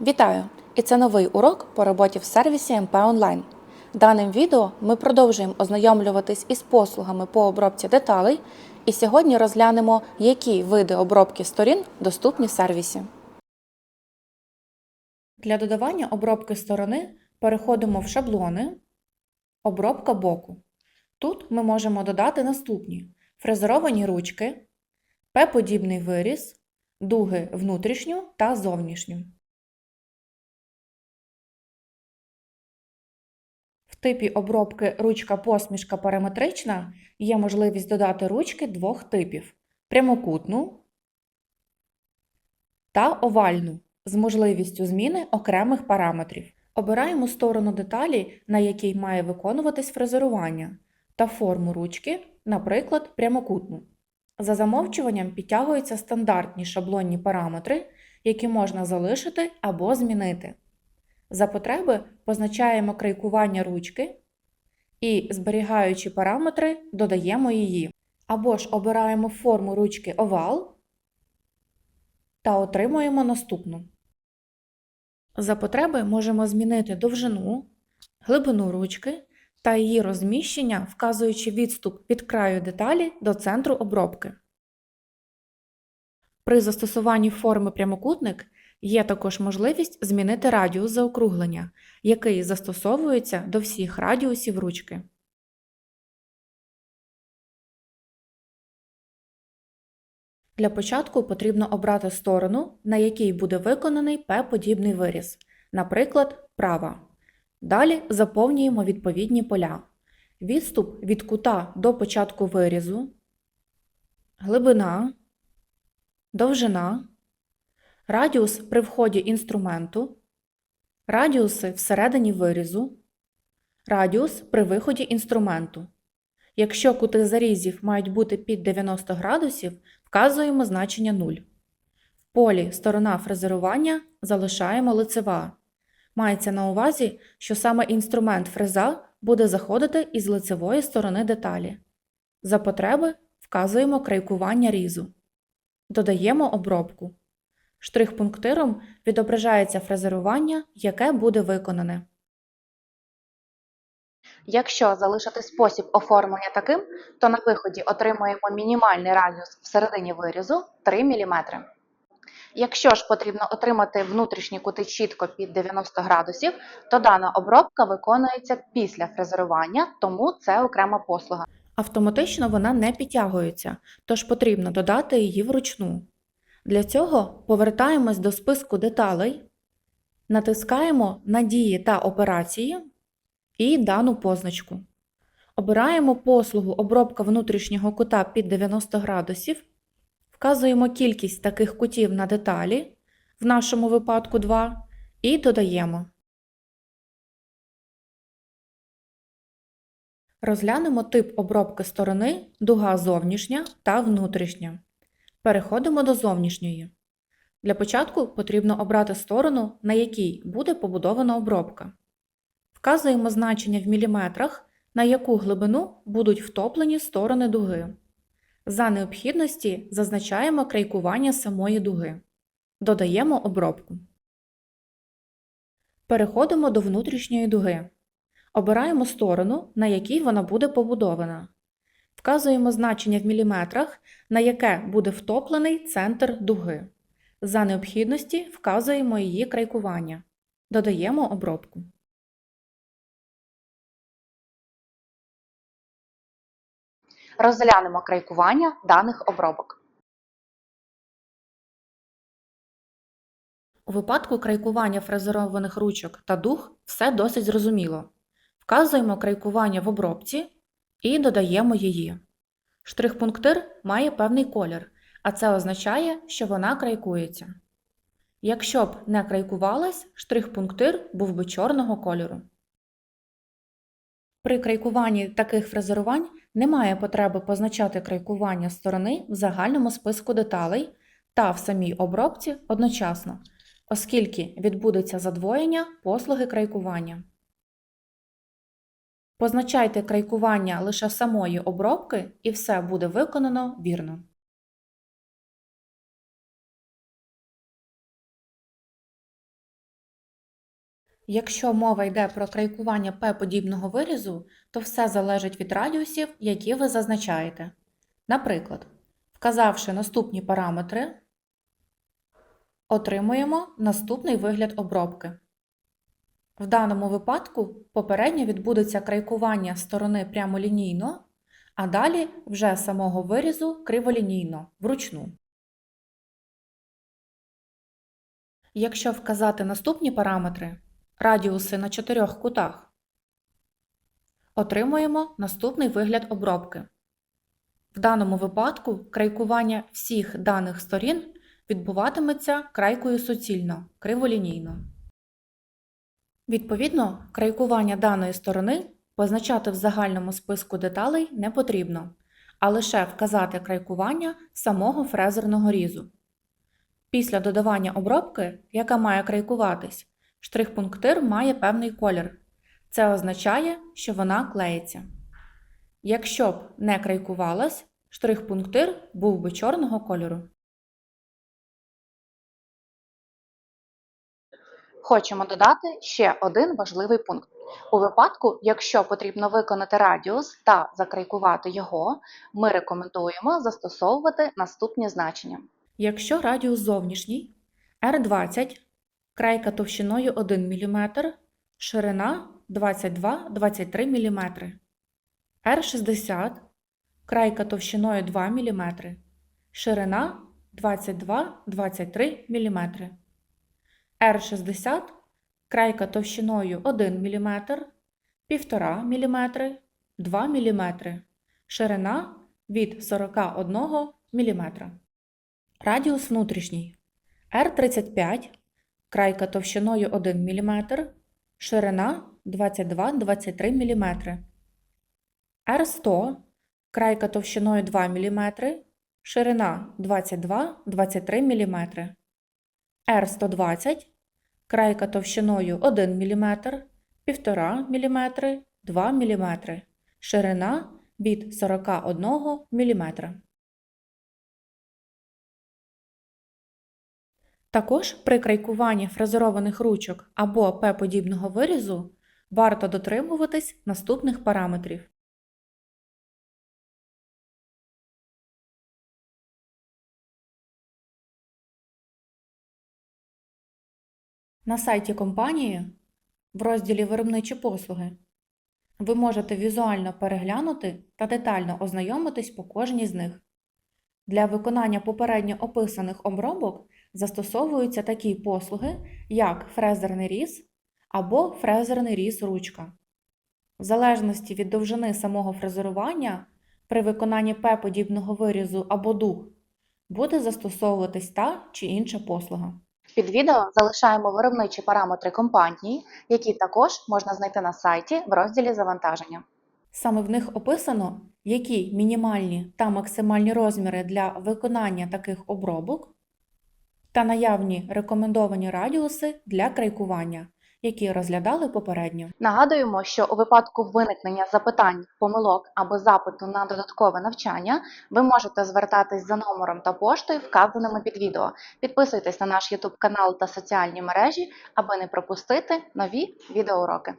Вітаю! І це новий урок по роботі в сервісі МП Онлайн. Даним відео ми продовжуємо ознайомлюватись із послугами по обробці деталей, і сьогодні розглянемо, які види обробки сторін доступні в сервісі. Для додавання обробки сторони переходимо в шаблони, обробка боку. Тут ми можемо додати наступні: фрезеровані ручки, П-подібний виріз, дуги внутрішню та зовнішню. Типі обробки ручка посмішка параметрична є можливість додати ручки двох типів: прямокутну та овальну з можливістю зміни окремих параметрів. Обираємо сторону деталі, на якій має виконуватись фрезерування, та форму ручки, наприклад, прямокутну. За замовчуванням підтягуються стандартні шаблонні параметри, які можна залишити або змінити. За потреби позначаємо крайкування ручки і, зберігаючи параметри, додаємо її. Або ж обираємо форму ручки овал та отримуємо наступну. За потреби можемо змінити довжину, глибину ручки та її розміщення, вказуючи відступ від краю деталі до центру обробки. При застосуванні форми прямокутник Є також можливість змінити радіус заокруглення, який застосовується до всіх радіусів ручки. Для початку потрібно обрати сторону, на якій буде виконаний П-подібний виріз, наприклад, права. Далі заповнюємо відповідні поля. Відступ від кута до початку вирізу, глибина, довжина радіус при вході інструменту, радіуси всередині вирізу, радіус при виході інструменту. Якщо кути зарізів мають бути під 90 градусів, вказуємо значення 0. В полі сторона фрезерування залишаємо лицева. Мається на увазі, що саме інструмент фреза буде заходити із лицевої сторони деталі. За потреби вказуємо крайкування різу. Додаємо обробку. Штрих-пунктиром відображається фрезерування, яке буде виконане. Якщо залишити спосіб оформлення таким, то на виході отримуємо мінімальний радіус всередині вирізу 3 мм. Якщо ж потрібно отримати внутрішні кути чітко під 90 градусів, то дана обробка виконується після фрезерування, тому це окрема послуга. Автоматично вона не підтягується, тож потрібно додати її вручну. Для цього повертаємось до списку деталей, натискаємо на дії та операції і дану позначку. Обираємо послугу обробка внутрішнього кута під 90 градусів, вказуємо кількість таких кутів на деталі, в нашому випадку 2, і додаємо. Розглянемо тип обробки сторони дуга зовнішня та внутрішня. Переходимо до зовнішньої. Для початку потрібно обрати сторону, на якій буде побудована обробка. Вказуємо значення в міліметрах, на яку глибину будуть втоплені сторони дуги. За необхідності зазначаємо крайкування самої дуги. Додаємо обробку. Переходимо до внутрішньої дуги. Обираємо сторону, на якій вона буде побудована. Вказуємо значення в міліметрах, на яке буде втоплений центр дуги. За необхідності вказуємо її крайкування. Додаємо обробку. Розглянемо крайкування даних обробок. У випадку крайкування фрезерованих ручок та дуг все досить зрозуміло. Вказуємо крайкування в обробці і додаємо її. Штрих-пунктир має певний колір, а це означає, що вона крайкується. Якщо б не крайкувалась, штрих-пунктир був би чорного кольору. При крайкуванні таких фрезерувань немає потреби позначати крайкування сторони в загальному списку деталей та в самій обробці одночасно, оскільки відбудеться задвоєння послуги крайкування. Позначайте крайкування лише самої обробки і все буде виконано вірно. Якщо мова йде про крайкування П-подібного вирізу, то все залежить від радіусів, які ви зазначаєте. Наприклад, вказавши наступні параметри, отримуємо наступний вигляд обробки. В даному випадку попередньо відбудеться крайкування сторони прямолінійно, а далі вже самого вирізу криволінійно, вручну. Якщо вказати наступні параметри, радіуси на чотирьох кутах, отримуємо наступний вигляд обробки. В даному випадку крайкування всіх даних сторін відбуватиметься крайкою суцільно, криволінійно. Відповідно, крайкування даної сторони позначати в загальному списку деталей не потрібно, а лише вказати крайкування самого фрезерного різу. Після додавання обробки, яка має крайкуватись, штрих-пунктир має певний колір. Це означає, що вона клеїться. Якщо б не крайкувалась, штрих-пунктир був би чорного кольору. Хочемо додати ще один важливий пункт. У випадку, якщо потрібно виконати радіус та закрайкувати його, ми рекомендуємо застосовувати наступні значення. Якщо радіус зовнішній R20, крайка товщиною 1 мм, ширина 22-23 мм, R60, крайка товщиною 2 мм, ширина 22-23 мм, R60, крайка товщиною 1 мм, 1,5 мм, 2 мм, ширина від 41 мм. Радіус внутрішній R35, крайка товщиною 1 мм, ширина 22-23 мм. R100, крайка товщиною 2 мм, ширина 22-23 мм. R120, крайка товщиною 1 мм, 1,5 мм, 2 мм, ширина від 41 мм. Також при крайкуванні фрезерованих ручок або П-подібного вирізу варто дотримуватись наступних параметрів. На сайті компанії в розділі Виробничі послуги ви можете візуально переглянути та детально ознайомитись по кожній з них. Для виконання попередньо описаних обробок застосовуються такі послуги, як фрезерний різ або фрезерний різ ручка. В залежності від довжини самого фрезерування при виконанні П-подібного вирізу або дуг буде застосовуватись та чи інша послуга. Під відео залишаємо виробничі параметри компанії, які також можна знайти на сайті в розділі завантаження. Саме в них описано, які мінімальні та максимальні розміри для виконання таких обробок та наявні рекомендовані радіуси для крайкування, які розглядали попередньо. Нагадуємо, що у випадку виникнення запитань, помилок або запиту на додаткове навчання ви можете звертатись за номером та поштою, вказаними під відео. Підписуйтесь на наш YouTube канал та соціальні мережі, аби не пропустити нові відеоуроки.